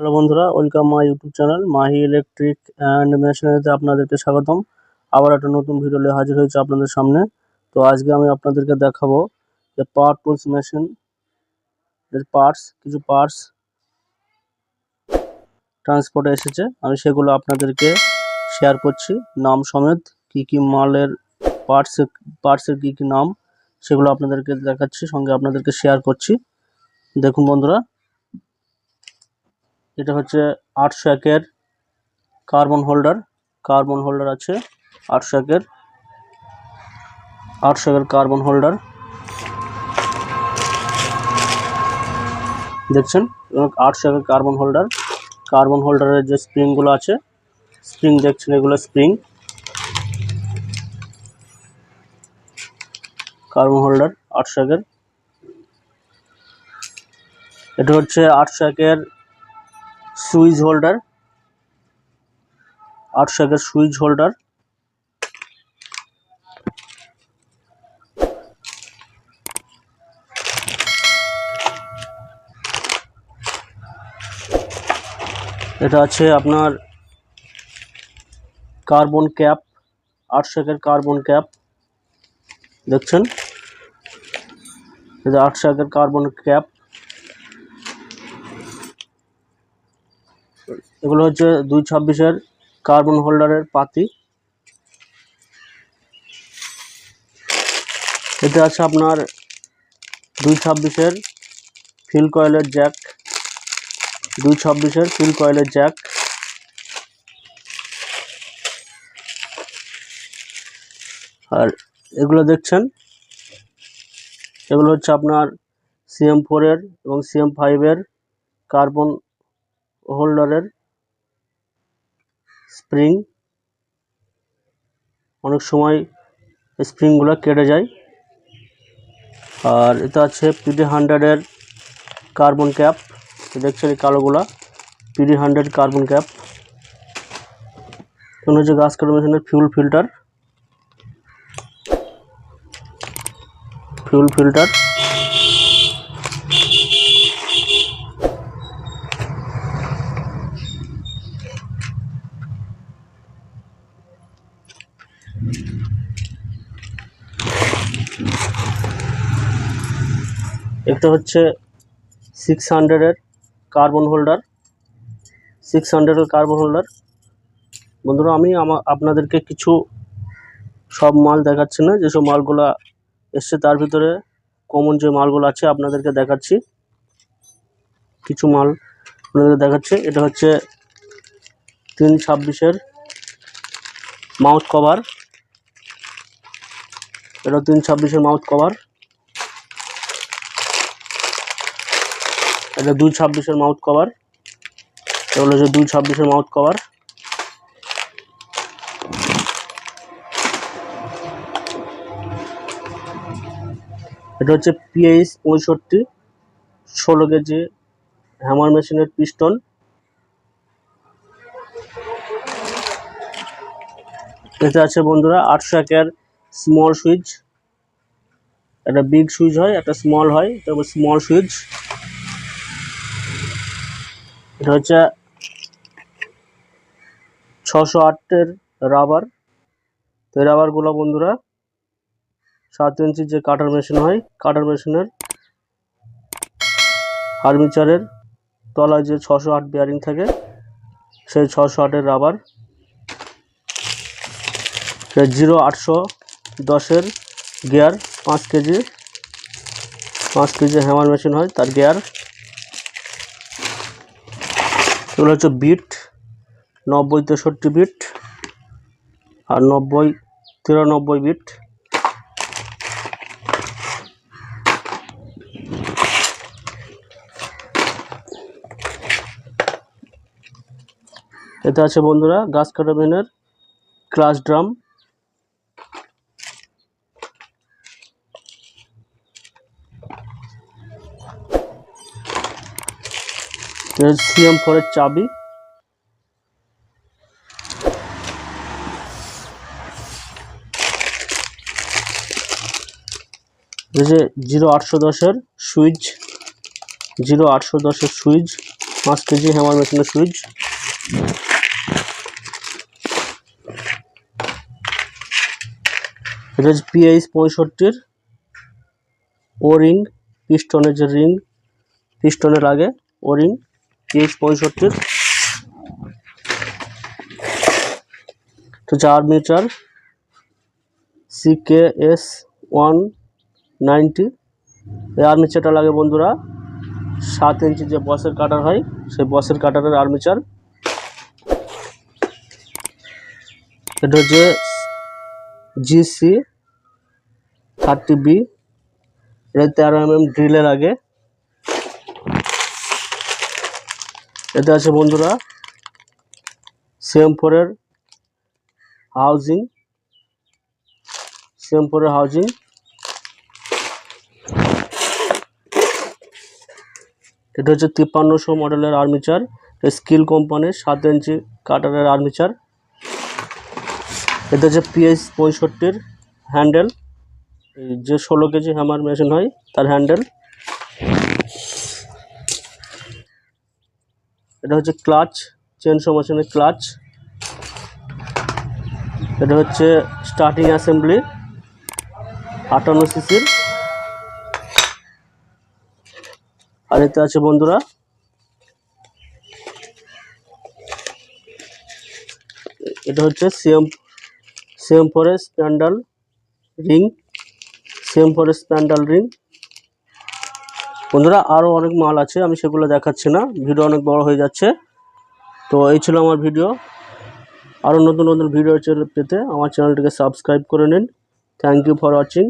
Hello বন্ধুরা, welcome my YouTube channel Mahi electric and মেশিনারিতে আপনাদেরকে স্বাগতম। আবার একটা নতুন ভিডিও নিয়ে হাজির হয়েছে আপনাদের সামনে। তো আজকে আমি আপনাদেরকে দেখাবো যে পাওয়ার টুলস মেশিন এর পার্টস কিছু পার্টস ট্রান্সপোর্টে এসেছে। আমি সেগুলো আপনাদেরকে শেয়ার করছি। নাম সমেত কি কি মালের পার্টস পার্টসের কি কি নাম, সেগুলো আপনাদেরকে দেখাচ্ছি, সঙ্গে আপনাদেরকে শেয়ার করছি। দেখুন বন্ধুরা এটা হচ্ছে আটশো একের কার্বন হোল্ডার। কার্বন হোল্ডার আছে আটশো একের। আটশো একের কার্বন হোল্ডার। দেখছেন? আটশো একের কার্বন হোল্ডার। কার্বন হোল্ডারের যে স্প্রিংগুলো আছে, স্প্রিং দেখছেন এগুলো স্প্রিং। কার্বন হোল্ডার আটশো একের। এটা হচ্ছে আটশো একের সুইচ হোল্ডার, আটশো একের সুইচ হোল্ডার, এটা আছে আপনার কার্বন ক্যাপ, আটশো একের কার্বন ক্যাপ, দেখছেন? এটা আটশো একের কার্বন ক্যাপ এগুলো হচ্ছে দুই ছাব্বিশের কার্বন হোল্ডারের পাতি। এতে আছে আপনার দুই ছাব্বিশের ফিল কয়েলের জ্যাক দুই ছাব্বিশের ফিল কয়েলের জ্যাক আর এগুলো দেখছেন? এগুলো হচ্ছে আপনার সিএম ফোরের এবং সিএম ফাইভের কার্বন হোল্ডারের স্প্রিং। অনেক সময় স্প্রিংগুলো কেটে যায়। আর এটা আছে পিডি হান্ড্রেডের কার্বন ক্যাপ। দেখছেন এই কালোগুলা? PD hundred carbon cap. এখানে হচ্ছে গাছ কাটা মেশিনের ফিউল ফিল্টার। Fuel filter. একটা হচ্ছে সিক্স হান্ড্রেডের কার্বন হোল্ডার সিক্স হান্ড্রেডের কার্বন হোল্ডার বন্ধুরা, আমি আমা আপনাদেরকে কিছু সব মাল দেখাচ্ছি না। যেসব মালগুলা এসছে, তার ভিতরে কমন যে মালগুলো আছে, আপনাদেরকে দেখাচ্ছি। কিছু মাল আপনাদেরকে দেখাচ্ছে। এটা হচ্ছে তিন ছাব্বিশের মাউথ কভার। এটা তিন ছাব্বিশের মাউথ কভার। এটা দুই ছাব্বিশের মাউথ কভার এগুলো হচ্ছে দুই ছাব্বিশের মাউথ কভার এটা হচ্ছে পিএইচ পঁয়ষট্টি, ষোলো কেজি হ্যামার মেশিনের পিস্টন এতে আছে বন্ধুরা আটশো একের স্মল সুইচ একটা বিগ সুইচ হয়, একটা স্মল হয় তারপর স্মল সুইচ এটা হচ্ছে ছশো আটের রাবার তো রাবারগুলো বন্ধুরা, সাত ইঞ্চির যে কাটার মেশিন হয় কাটার মেশিনের আর্মিচারের তলায় যে ছশো আট বিয়ারিং থাকে, সেই ছশো আটের রাবার জিরো আটশো দশের গিয়ার পাঁচ কেজি পাঁচ কেজি হ্যামার মেশিন হয়, তার গিয়ার এগুলো হচ্ছে বিট, নব্বই তেষট্টি বিট আর নব্বই তিরানব্বই বিট। এতে আছে বন্ধুরা, গাছ কাটা মেনের ক্লাস ড্রাম। সিএম ফোরের চাবি। যে জিরো আটশো দশের সুইচ, জিরো আটশো দশের সুইচ, পাঁচ কেজি হ্যামার মেশিনের সুইচ। এটা হচ্ছে পিএইচ পঁয়ষট্টির ও রিং পিস্টনের যে রিং পিস্টনে লাগে ও রিং পিএইচ পঁয়ষট্টির। তো চার meter CK S one ninety এই আর্মিচারটা লাগে বন্ধুরা, সাত ইঞ্চি যে বসের কাটার হয়, সেই বসের কাটারের আর্মিচার এটা হচ্ছে জিসি থার্টি বি এটা তেরো এম এম ড্রিলের আগে এতে আছে বন্ধুরা সিএম ফোরের হাউজিং সিএম ফোরের হাউজিং এটা হচ্ছে তিপ্পান্নশো মডেলের আর্মিচার স্কিল কোম্পানির সাত ইঞ্চি কাটারের আর্মিচার এটা হচ্ছে পিএইচ পঁয়ষট্টির হ্যান্ডেল যে ষোলো কেজি হ্যামার মেশিন হয়, তার হ্যান্ডেল এটা হচ্ছে ক্লাচ, চেন মেশিনের ক্লাচ। এটা হচ্ছে স্টার্টিং অ্যাসেম্বলি, আটান্ন সিসির আর এতে আছে বন্ধুরা, এটা হচ্ছে সিএম সিএম ফোরে স্প্যান্ডাল রিং, সিএম ফোরে স্প্যান্ডাল রিং। বন্ধুরা আরও অনেক মাল আছে, আমি সেগুলো দেখাচ্ছি না, ভিডিও অনেক বড় হয়ে যাচ্ছে। তো এই ছিল আমার ভিডিও। আরও নতুন নতুন ভিডিও পেতে আমার চ্যানেলটিকে সাবস্ক্রাইব করে নিন। Thank you for watching